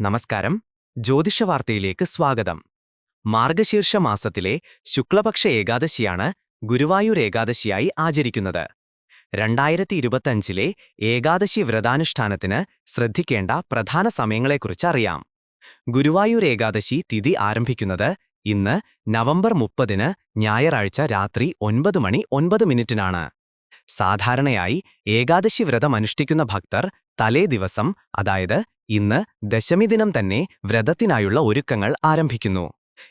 നമസ്കാരം. ജ്യോതിഷ വാർത്തയിലേക്ക് സ്വാഗതം. മാർഗശീർഷ മാസത്തിലെ ശുക്ലപക്ഷ ഏകാദശിയാണ് ഗുരുവായൂർ ഏകാദശിയായി ആചരിക്കുന്നത്. രണ്ടായിരത്തി ഇരുപത്തഞ്ചിലെ ഏകാദശി വ്രതാനുഷ്ഠാനത്തിന് ശ്രദ്ധിക്കേണ്ട പ്രധാന സമയങ്ങളെക്കുറിച്ച് അറിയാം. ഗുരുവായൂർ ഏകാദശി തിഥി ആരംഭിക്കുന്നത് ഇന്ന് നവംബർ മുപ്പതിന് ഞായറാഴ്ച രാത്രി ഒൻപത് മണി ഒൻപത് മിനിറ്റിനാണ്. സാധാരണയായി ഏകാദശി വ്രതം അനുഷ്ഠിക്കുന്ന ഭക്തർ തലേ ദിവസം അതായത് ഇന്ന് ദശമി ദിനം തന്നെ വ്രതത്തിനായുള്ള ഒരുക്കങ്ങൾ ആരംഭിക്കുന്നു.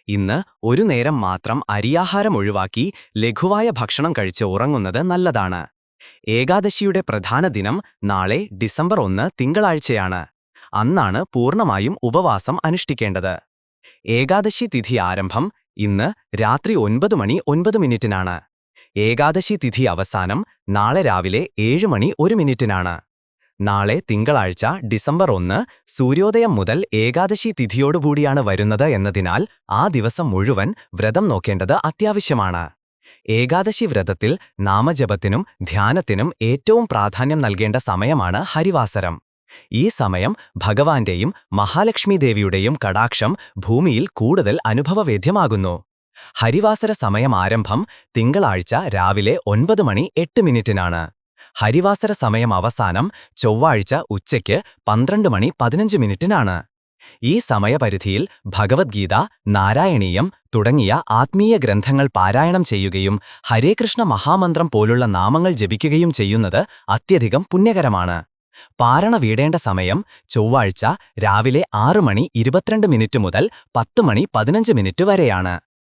ഇന്ന് ഒരു നേരം മാത്രം അരിയാഹാരം ഒഴിവാക്കി ലഘുവായ ഭക്ഷണം കഴിച്ച് ഉറങ്ങുന്നത് നല്ലതാണ്. ഏകാദശിയുടെ പ്രധാന ദിനം നാളെ ഡിസംബർ ഒന്ന് തിങ്കളാഴ്ചയാണ്. അന്നാണ് പൂർണമായും ഉപവാസം അനുഷ്ഠിക്കേണ്ടത്. ഏകാദശി തിഥി ആരംഭം ഇന്ന് രാത്രി ഒൻപത് മണി ഒൻപത് മിനിറ്റിനാണ്. ഏകാദശി തിഥി അവസാനം നാളെ രാവിലെ ഏഴ് മണി ഒരു മിനിറ്റിനാണ്. നാളെ തിങ്കളാഴ്ച ഡിസംബർ ഒന്ന് സൂര്യോദയം മുതൽ ഏകാദശി തിഥിയോടുകൂടിയാണ് വരുന്നത് എന്നതിനാൽ ആ ദിവസം മുഴുവൻ വ്രതം നോക്കേണ്ടത് അത്യാവശ്യമാണ്. ഏകാദശി വ്രതത്തിൽ നാമജപത്തിനും ധ്യാനത്തിനും ഏറ്റവും പ്രാധാന്യം നൽകേണ്ട സമയമാണ് ഹരിവാസരം. ഈ സമയം ഭഗവാന്റെയും മഹാലക്ഷ്മി ദേവിയുടെയും കടാക്ഷം ഭൂമിയിൽ കൂടുതൽ അനുഭവവേദ്യമാകുന്നു. ഹരിവാസര സമയം ആരംഭം തിങ്കളാഴ്ച രാവിലെ ഒൻപത് മണി എട്ട് മിനിറ്റിനാണ്. ഹരിവാസര സമയം അവസാനം ചൊവ്വാഴ്ച ഉച്ചയ്ക്ക് പന്ത്രണ്ട് മണി പതിനഞ്ച് മിനിറ്റിനാണ്. ഈ സമയപരിധിയിൽ ഭഗവത്ഗീത നാരായണീയം തുടങ്ങിയ ആത്മീയ ഗ്രന്ഥങ്ങൾ പാരായണം ചെയ്യുകയും ഹരേകൃഷ്ണ മഹാമന്ത്രം പോലുള്ള നാമങ്ങൾ ജപിക്കുകയും ചെയ്യുന്നത് അത്യധികം പുണ്യകരമാണ്. പാരണ വീടേണ്ട സമയം ചൊവ്വാഴ്ച രാവിലെ ആറു മണി ഇരുപത്തിരണ്ട് മിനിറ്റ് മുതൽ പത്ത് മണി പതിനഞ്ച് മിനിറ്റ് വരെയാണ്.